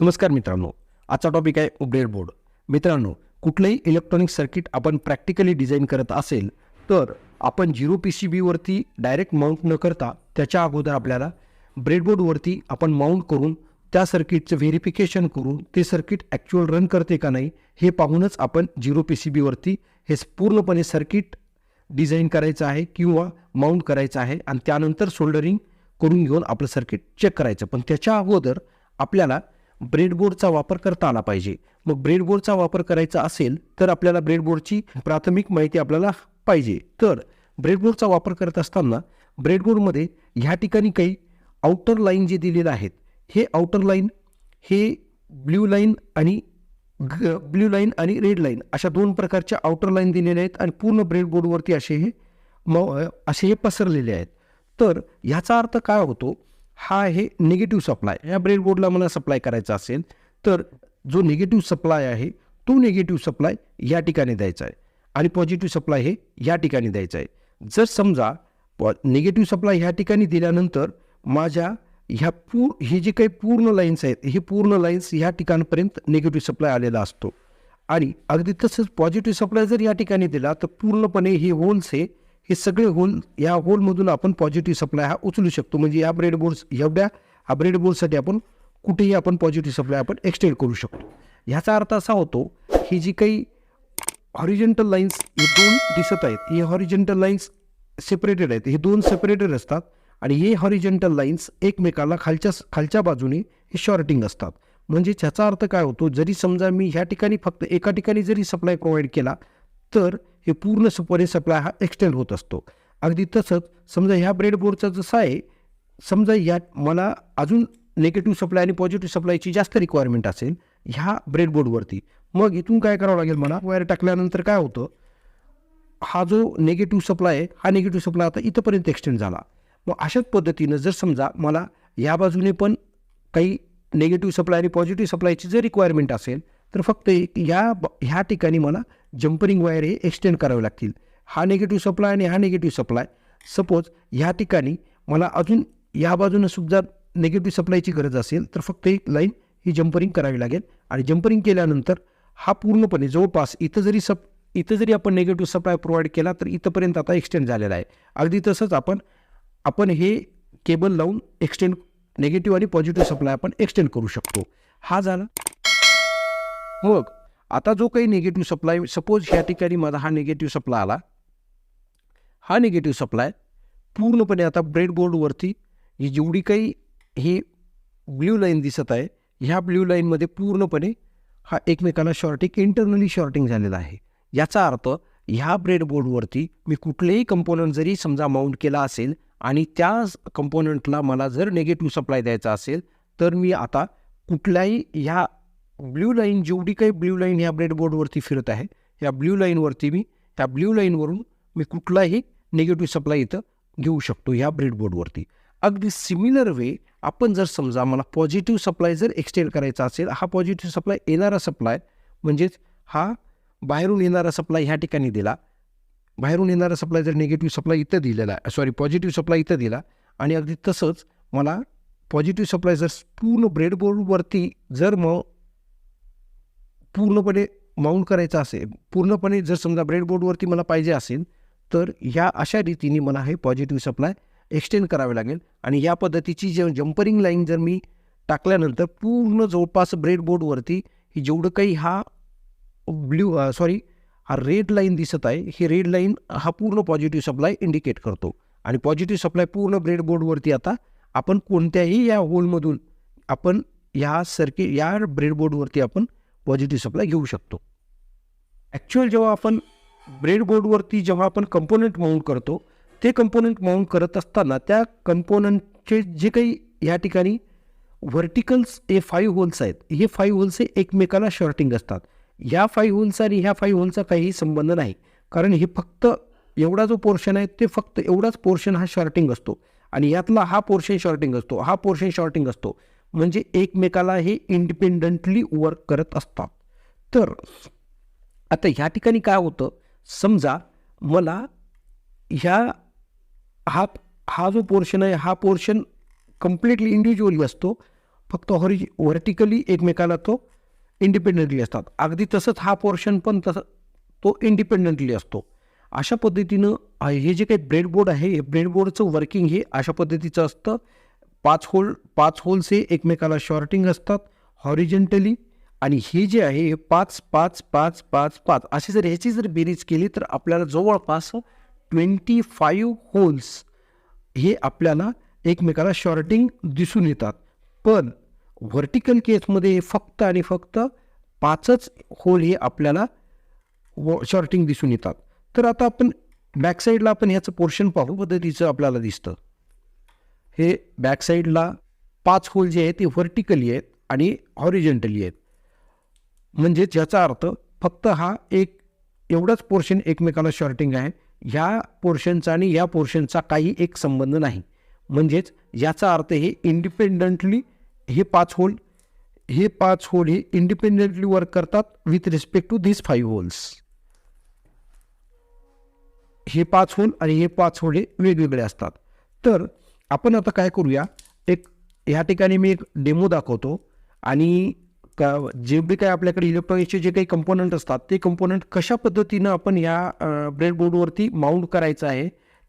नमस्कार मित्रांनो आजचा टॉपिक आहे ब्रेडबोर्ड मित्रांनो कुठलंही इलेक्ट्रॉनिक सर्किट आपण प्रॅक्टिकली डिझाईन करत असेल तर आपण झिरो पी सी बीवरती डायरेक्ट माउंट न करता त्याच्या अगोदर आपल्याला ब्रेडबोर्डवरती आपण माउंट करून त्या सर्किटचं व्हेरिफिकेशन करून ते सर्किट ॲक्च्युअल रन करते का नाही हे पाहूनच आपण झिरो पी सी बीवरती हे पूर्णपणे सर्किट डिझाईन करायचं आहे किंवा माउंट करायचं आहे आणि त्यानंतर सोल्डरिंग करून घेऊन आपलं सर्किट चेक करायचं. पण त्याच्या अगोदर आपल्याला ब्रेडबोर्डचा वापर करता आला पाहिजे. मग ब्रेडबोर्डचा वापर करायचा असेल तर आपल्याला ब्रेडबोर्डची प्राथमिक माहिती आपल्याला पाहिजे. तर ब्रेडबोर्डचा वापर करत असताना ब्रेडबोर्डमध्ये ह्या ठिकाणी काही आउटर लाईन जे दिलेलं आहेत हे आउटर लाईन हे ब्ल्यू लाईन आणि ग ब्ल्यू लाईन आणि रेड लाईन अशा दोन प्रकारच्या आउटर लाईन दिलेल्या आहेत आणि पूर्ण ब्रेडबोर्डवरती असे हे म असे हे पसरलेले आहेत. तर ह्याचा अर्थ काय होतो? हा आहे निगेटिव्ह सप्लाय या ब्रेडबोर्डला मला सप्लाय करायचा असेल तर जो निगेटिव्ह सप्लाय आहे तो निगेटिव्ह सप्लाय या ठिकाणी द्यायचा आहे. आणि पॉझिटिव्ह सप्लाय हे या ठिकाणी द्यायचं आहे. जर समजा पॉ निगेटिव्ह सप्लाय ह्या ठिकाणी दिल्यानंतर माझ्या ह्या पूर हे जे काही पूर्ण लाईन्स आहेत हे पूर्ण लाईन्स ह्या ठिकाणपर्यंत निगेटिव्ह सप्लाय आलेला असतो. आणि अगदी तसंच पॉझिटिव्ह सप्लाय जर या ठिकाणी दिला तर पूर्णपणे हे होल्स हे हे सगळे होल या होलमधून आपण पॉझिटिव्ह सप्लाय हा उचलू शकतो. म्हणजे या ब्रेड ब्रेडबोर्ड एवढ्या हा ब्रेडबोर्डसाठी आपण कुठेही आपण पॉझिटिव्ह सप्लाय आपण एक्सटेंड करू शकतो. ह्याचा अर्थ असा होतो ही जी काही हॉरिजेंटल लाईन्स हे दोन दिसत आहेत हे हॉरिजेंटल लाईन्स सेपरेटेड आहेत. हे दोन सेपरेटेड असतात आणि हे हॉरिजेंटल लाईन्स एकमेकाला खालच्या खालच्या बाजूने हे शॉर्टिंग असतात. म्हणजे त्याचा अर्थ काय होतो जरी समजा मी ह्या ठिकाणी फक्त एका ठिकाणी जरी सप्लाय प्रोव्हाइड केला तर हे पूर्ण सुपारी सप्लाय हा एक्सटेंड होत असतो. अगदी तसंच समजा ह्या ब्रेडबोर्डचा जसा आहे समजा या मला अजून निगेटिव्ह सप्लाय आणि पॉझिटिव्ह सप्लायची जास्त रिक्वायरमेंट असेल ह्या ब्रेडबोर्डवरती मग इथून काय करावं लागेल मला वायर टाकल्यानंतर काय होतं? हा जो निगेटिव्ह सप्लाय आहे हा निगेटिव्ह सप्लाय आता इथंपर्यंत एक्सटेंड झाला. मग अशाच पद्धतीनं जर समजा मला या बाजूने पण काही नेगेटिव्ह सप्लाय आणि पॉझिटिव्ह सप्लायची जर रिक्वायरमेंट असेल तर फक्त एक या ह्या ठिकाणी मला जम्परिंग वायर हे एक्सटेंड करावे लागतील. हा निगेटिव्ह सप्लाय आणि हा निगेटिव्ह सप्लाय सपोज ह्या ठिकाणी मला अजून या बाजूनं सुद्धा निगेटिव्ह सप्लायची गरज असेल तर फक्त एक लाईन ही जम्परिंग करावी लागेल. आणि जम्परिंग केल्यानंतर हा पूर्णपणे जवळपास इथं जरी सप इथं जरी आपण निगेटिव्ह सप्लाय प्रोव्हाइड केला तर इथंपर्यंत आता एक्सटेंड झालेला आहे. अगदी तसंच आपण आपण हे केबल लावून एक्सटेंड निगेटिव्ह आणि पॉझिटिव्ह सप्लाय आपण एक्सटेंड करू शकतो. हा झाला. हो मग आता जो काही निगेटिव्ह सप्लाय सपोज ह्या ठिकाणी माझा हा निगेटिव्ह सप्लाय आला. हा निगेटिव्ह सप्लाय पूर्णपणे आता ब्रेडबोर्डवरती ही जेवढी काही ही ब्ल्यू लाईन दिसत आहे ह्या ब्ल्यू लाईनमध्ये पूर्णपणे हा एकमेकाला शॉर्टिंग इंटरनली शॉर्टिंग झालेला आहे. याचा अर्थ ह्या ब्रेडबोर्डवरती मी कुठलेही कंपोनंट जरी समजा माउंट केला असेल आणि त्या कंपोनंटला मला जर निगेटिव्ह सप्लाय द्यायचा असेल तर मी आता कुठल्याही ह्या ब्ल्यू लाईन जेवढी काही ब्ल्यू लाईन ह्या ब्रेडबोर्डवरती फिरत आहे या ब्ल्यू लाईनवरती मी त्या ब्ल्यू लाईनवरून मी कुठलाही निगेटिव्ह सप्लाय इथं घेऊ शकतो ह्या ब्रेडबोर्डवरती अगदी सिमिलर वे आपण जर समजा मला पॉझिटिव्ह सप्लाय जर एक्सटेंड करायचा असेल हा पॉझिटिव्ह सप्लाय येणारा सप्लाय म्हणजेच हा बाहेरून येणारा सप्लाय ह्या ठिकाणी दिला बाहेरून येणारा सप्लाय जर निगेटिव्ह सप्लाय इथं दिलेला आहे सॉरी पॉझिटिव्ह सप्लाय इथं दिला आणि अगदी तसंच मला पॉझिटिव्ह सप्लाय जर पूर्ण ब्रेडबोर्डवरती जर मग पूर्णपणे माउंट करायचा असेल पूर्णपणे जर समजा ब्रेडबोर्डवरती मला पाहिजे असेल तर ह्या अशा रीतीने मला हे पॉझिटिव्ह सप्लाय एक्सटेंड करावे लागेल. आणि या पद्धतीची जे जम्परिंग लाईन जर मी टाकल्यानंतर पूर्ण जवळपास ब्रेडबोर्डवरती ही जेवढं काही हा ब्ल्यू सॉरी हा रेड लाईन दिसत आहे ही रेड लाईन हा पूर्ण पॉझिटिव्ह सप्लाय इंडिकेट करतो. आणि पॉझिटिव्ह सप्लाय पूर्ण ब्रेडबोर्डवरती आता आपण कोणत्याही या होलमधून आपण या सर्किट या ब्रेडबोर्डवरती आपण पॉझिटिव्ह सप्लाय घेऊ शकतो. ॲक्च्युअल जेव्हा आपण ब्रेडबोर्डवरती जेव्हा आपण कंपोनंट माउंट करतो ते कंपोनंट माउंट करत असताना त्या कंपोनंटचे जे काही या ठिकाणी व्हर्टिकल्स हे फाईव्ह होल्स आहेत हे फाईव्ह होल्स हे एकमेकाला शॉर्टिंग असतात. ह्या फाईव्ह होल्स आणि ह्या फाईव्ह होलचा काहीही संबंध नाही. कारण हे फक्त एवढा जो पोर्शन आहे ते फक्त एवढाच पोर्शन हा शॉर्टिंग असतो. आणि यातला हा पोर्शन शॉर्टिंग असतो हा पोर्शन शॉर्टिंग असतो. म्हणजे एकमेकाला हे इंडिपेंडंटली वर्क करत असतात. तर आता ह्या ठिकाणी काय होतं? समजा मला ह्या हा हा जो पोर्शन आहे हा पोर्शन कम्प्लिटली इंडिव्हिज्युअली असतो. फक्त हॉरि व्हर्टिकली एकमेकाला तो इंडिपेंडंटली असतात. अगदी तसंच हा पोर्शन पण तसं तो इंडिपेंडंटली असतो. अशा पद्धतीनं हे जे काही ब्रेडबोर्ड आहे हे ब्रेडबोर्डचं वर्किंग हे अशा पद्धतीचं असतं. पाच होल पाच होल्स हे एकमेकाला शॉर्टिंग असतात हॉरिजेंटली आणि हे जे आहे हे पाच पाच पाच पाच पाच अशी जर ह्याची जर बेरीज केली तर आपल्याला जवळपास ट्वेंटी फाईव्ह होल्स हे आपल्याला एकमेकाला शॉर्टिंग दिसून येतात. पण व्हर्टिकल केसमध्ये फक्त आणि फक्त पाचच होल हे आपल्याला व शॉर्टिंग दिसून येतात. तर आता आपण बॅकसाईडला आपण ह्याचं पोर्शन पाहू पद्धतीचं आपल्याला दिसतं. हे बॅकसाईडला पाच होल जे आहेत ते व्हर्टिकली आहेत आणि हॉरिजेंटली आहेत. म्हणजेच याचा अर्थ फक्त हा एक एवढाच पोर्शन एकमेकाला शॉर्टिंग आहे. ह्या पोर्शनचा आणि या पोर्शनचा काही एक संबंध नाही. म्हणजेच याचा अर्थ हे इंडिपेंडंटली हे पाच होल हे पाच होल हे इंडिपेंडेंटली वर्क करतात with respect to this five holes हे पाच होल आणि हे पाच होल हे वेगवेगळे असतात. तर आपण आता काय करूया? एक ह्या ठिकाणी मी एक डेमो दाखवतो आणि का जे बी काय आपल्याकडे इलेक्ट्रॉनिक्सचे जे काही कंपोनंट असतात ते कंपोनंट कशा पद्धतीनं आपण या ब्रेडबोर्डवरती माउंट करायचं आहे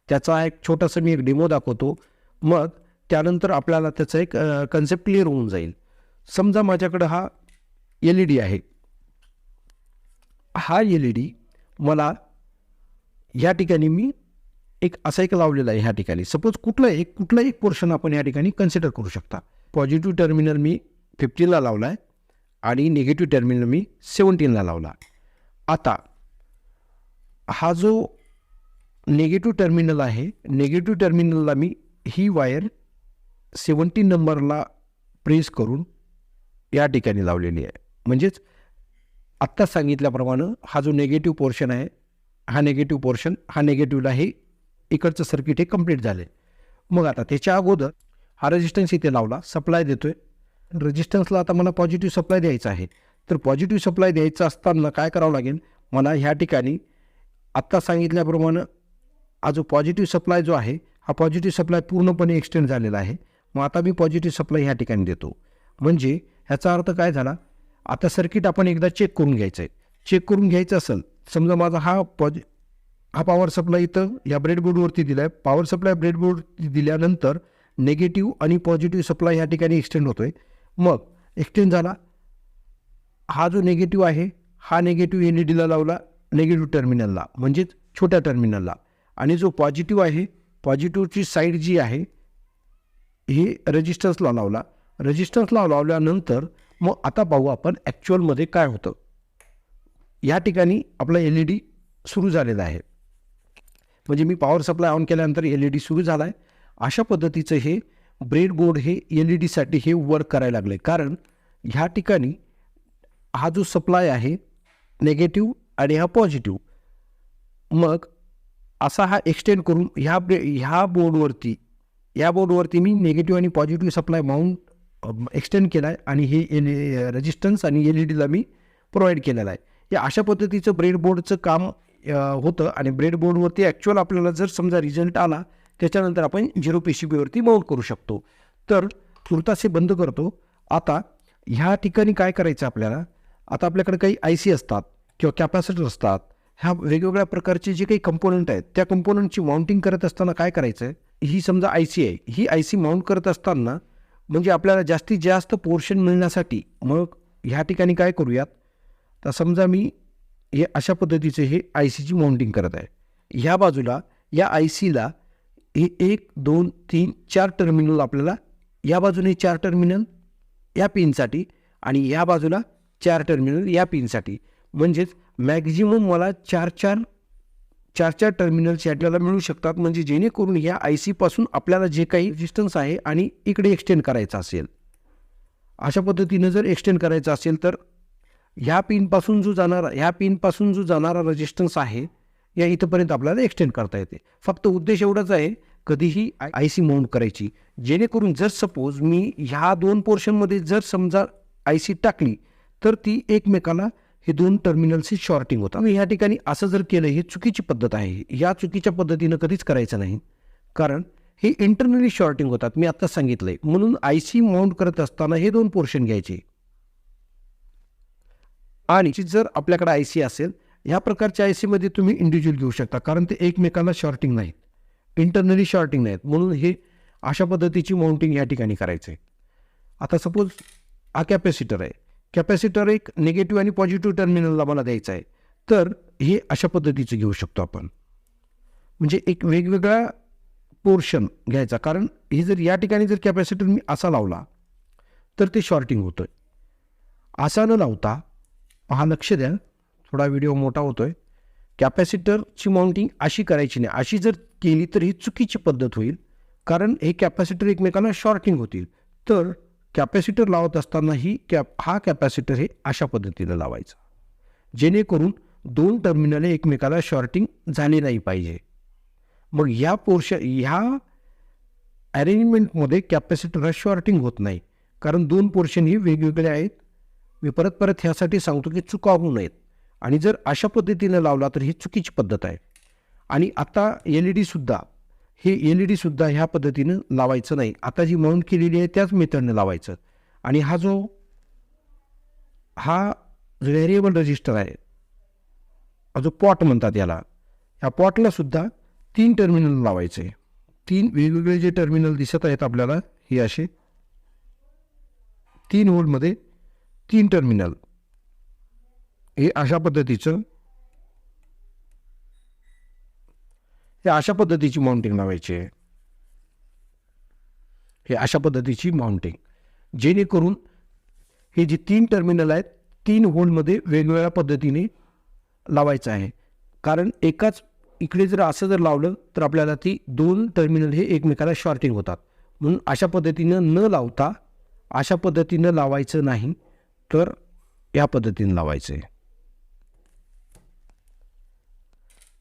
त्याचा एक छोटासा मी एक डेमो दाखवतो. मग त्यानंतर आपल्याला त्याचं एक कन्सेप्ट क्लिअर होऊन जाईल. समजा माझ्याकडं हा एल ई डी आहे. हा एल ई डी मला या ठिकाणी मी एक असा एक लावलेला आहे ह्या ठिकाणी. सपोज कुठला एक कुठला एक पोर्शन आपण या ठिकाणी कन्सिडर करू शकता. पॉझिटिव्ह टर्मिनल मी फिफ्टीनला लावला आहे आणि निगेटिव्ह टर्मिनल मी सेवन्टीनला लावला. आता हा जो निगेटिव्ह टर्मिनल आहे निगेटिव्ह टर्मिनलला मी ही वायर सेवन्टीन नंबरला प्रेस करून या ठिकाणी लावलेली आहे. म्हणजेच आत्ता सांगितल्याप्रमाणे हा जो नेगेटिव्ह पोर्शन आहे हा नेगेटिव्ह पोर्शन हा नेगेटिव्हला हे इकडचं सर्किट हे कंप्लीट झाले मग आता त्याच्या अगोदर हा रेजिस्टन्स इथे लावला सप्लाय देतोय. रेजिस्टन्सला आता मला पॉझिटिव्ह सप्लाय द्यायचा आहे. तर पॉझिटिव्ह सप्लाय द्यायचा असताना काय करावं लागेल? मला ह्या ठिकाणी आत्ता सांगितल्याप्रमाणे हा जो पॉझिटिव्ह सप्लाय जो आहे हा पॉझिटिव्ह सप्लाय पूर्णपणे एक्सटेंड झालेला आहे. मग आता मी पॉझिटिव्ह सप्लाय ह्या ठिकाणी देतो. म्हणजे ह्याचा अर्थ काय झाला? आता सर्किट आपण एकदा चेक करून घ्यायचं आहे चेक करून घ्यायचं असेल समजा माझा हा पॉझि हा पॉवर सप्लाय इथं या ब्रेडबोर्डवरती दिला आहे पॉवर सप्लाय ब्रेडबोर्ड दिल्यानंतर नेगेटिव्ह आणि पॉझिटिव्ह सप्लाय ह्या ठिकाणी एक्सटेंड होतो आहे मग एक्सटेंड झाला. हा जो नेगेटिव्ह आहे हा नेगेटिव्ह एल ई डीला लावला नेगेटिव्ह टर्मिनलला म्हणजेच छोट्या टर्मिनलला आणि जो पॉझिटिव्ह आहे पॉझिटिव्हची साईड जी आहे हे रेजिस्टन्सला लावला. रेजिस्टन्सला लावल्यानंतर मग आता पाहू आपण ॲक्च्युअलमध्ये काय होतं. या ठिकाणी आपला एल ई डी सुरू झालेला आहे. म्हणजे मी पॉवर सप्लाय ऑन केल्यानंतर एल ई डी सुरू झाला आहे अशा पद्धतीचं हे ब्रेडबोर्ड हे एल ई डीसाठी हे वर्क करायला लागले कारण ह्या ठिकाणी हा जो सप्लाय आहे नेगेटिव्ह आणि हा पॉझिटिव्ह मग असा हा एक्सटेंड करून ह्या ब्रे ह्या बोर्डवरती या बोर्डवरती मी निगेटिव्ह आणि पॉझिटिव्ह सप्लाय माउंट एक्सटेंड केला आहे आणि हे एल रेजिस्टन्स आणि एल ई डीला मी प्रोव्हाइड केलेला आहे. या अशा पद्धतीचं ब्रेडबोर्डचं काम होतं आणि ब्रेडबोर्डवरती ॲक्च्युअल आपल्याला जर समजा रिझल्ट आला त्याच्यानंतर आपण झिरो पी सी बीवरती माउंट करू शकतो. तर तुर्तास हे बंद करतो. आता ह्या ठिकाणी काय करायचं आपल्याला? आता आपल्याकडे काही आय सी असतात किंवा कॅपॅसिटर असतात. ह्या वेगवेगळ्या प्रकारचे जे काही कंपोनंट आहेत त्या कंपोनंटची माउंटिंग करत असताना काय करायचं आहे ही समजा आय सी आहे. ही आय सी माउंट करत असताना म्हणजे आपल्याला जास्तीत जास्त पोर्शन मिळण्यासाठी मग ह्या ठिकाणी काय करूयात? तर समजा मी हे अशा पद्धतीचे हे आय सीची माउंटिंग करत आहे. ह्या बाजूला या आय सीला हे एक दोन तीन चार टर्मिनल आपल्याला या बाजूने चार टर्मिनल या पिनसाठी आणि या बाजूला चार टर्मिनल या पिनसाठी म्हणजेच मॅक्झिमम मला चार चार चार चार टर्मिनल्स आपल्याला मिळू शकतात. म्हणजे जेणेकरून या आय सीपासून आपल्याला जे काही रेजिस्टन्स आहे आणि इकडे एक्सटेंड करायचं असेल. अशा पद्धतीनं जर एक्सटेंड करायचं असेल तर ह्या पिनपासून जो जाणारा ह्या पिनपासून जो जाणारा रेजिस्टन्स आहे या इथंपर्यंत आपल्याला एक्सटेंड करता येते. फक्त उद्देश एवढाच आहे कधीही आय सी माउंट करायची. जेणेकरून जर सपोज मी ह्या दोन पोर्शनमध्ये जर समजा आय सी टाकली तर ती एकमेकाला हे दोन टर्मिनल्सची शॉर्टिंग होतात. आणि ह्या ठिकाणी असं जर केलं हे चुकीची पद्धत आहे. या चुकीच्या पद्धतीनं कधीच करायचं नाही. कारण हे इंटरनली शॉर्टिंग होतात. मी आत्ताच सांगितलं आहे म्हणून आय सी माउंट करत असताना हे दोन पोर्शन घ्यायचे. आणि जर आपल्याकडे आय सी असेल ह्या प्रकारच्या आय सीमध्ये तुम्ही इंडिव्हिज्युअल घेऊ शकता. कारण ते एकमेकांना शॉर्टिंग नाहीत. इंटरनली शॉर्टिंग नाहीत. म्हणून हे अशा पद्धतीची माउंटिंग या ठिकाणी करायचं आहे आता सपोज हा कॅपॅसिटर आहे. कॅपॅसिटर एक निगेटिव्ह आणि पॉझिटिव्ह टर्मिनलला मला द्यायचं आहे. तर हे अशा पद्धतीचं घेऊ शकतो आपण. म्हणजे एक वेगवेगळा पोर्शन घ्यायचा. कारण हे जर या ठिकाणी जर कॅपॅसिटर मी असा लावला तर ते शॉर्टिंग होतं आहे असा न लावता पहा लक्ष द्या. थोडा व्हिडिओ मोठा होतो आहे कॅपॅसिटरची माउंटिंग अशी करायची नाही. अशी जर केली तर ही चुकीची पद्धत होईल. कारण हे कॅपॅसिटर एकमेकांना शॉर्टिंग होतील. तर कॅपॅसिटर लावत असताना ही कॅप हा कॅपॅसिटर हे अशा पद्धतीनं लावायचा. जेणेकरून दोन टर्मिनल एकमेकाला शॉर्टिंग झाली नाही पाहिजे. मग या पोर्शन ह्या अरेंजमेंटमध्ये कॅपॅसिटरला शॉर्टिंग होत नाही. कारण दोन पोर्शन ही वेगवेगळे आहेत. मी परत परत ह्यासाठी सांगतो की चुका होऊ नयेत. आणि जर अशा पद्धतीनं लावला तर ही चुकीची पद्धत आहे. आणि आता एल ई डीसुद्धा हे एल ई डीसुद्धा ह्या पद्धतीनं लावायचं नाही. आता जी माउंट केलेली आहे त्याच मेथडनं लावायचं. आणि हा जो हा व्हेरिएबल रजिस्टर आहे हा जो पॉट म्हणतात याला ह्या पॉटलासुद्धा तीन टर्मिनल लावायचे. तीन वेगवेगळे जे टर्मिनल दिसत आहेत आपल्याला हे असे तीन होल्डमध्ये तीन टर्मिनल हे अशा पद्धतीचं हे अशा पद्धतीची माउंटिंग लावायची. आहे हे अशा पद्धतीची माउंटिंग जेणेकरून हे जे तीन टर्मिनल आहेत तीन होलमध्ये वेगवेगळ्या पद्धतीने लावायचं आहे. कारण एकाच इकडे जर असं जर लावलं तर आपल्याला ती दोन टर्मिनल हे एकमेकाला शॉर्टिंग होतात. म्हणून अशा पद्धतीनं न लावता अशा पद्धतीनं लावायचं नाही. तर या पद्धतीनं लावायचं. आहे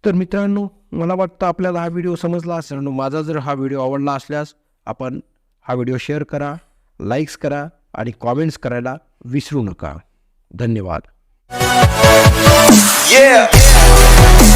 तर मित्रांनो मला वाटतं आपल्याला हा व्हिडिओ समजला असेल माझा जर हा व्हिडिओ आवडला असल्यास आपण हा व्हिडिओ शेअर करा लाईक्स करा आणि कॉमेंट्स करायला विसरू नका. धन्यवाद. Yeah.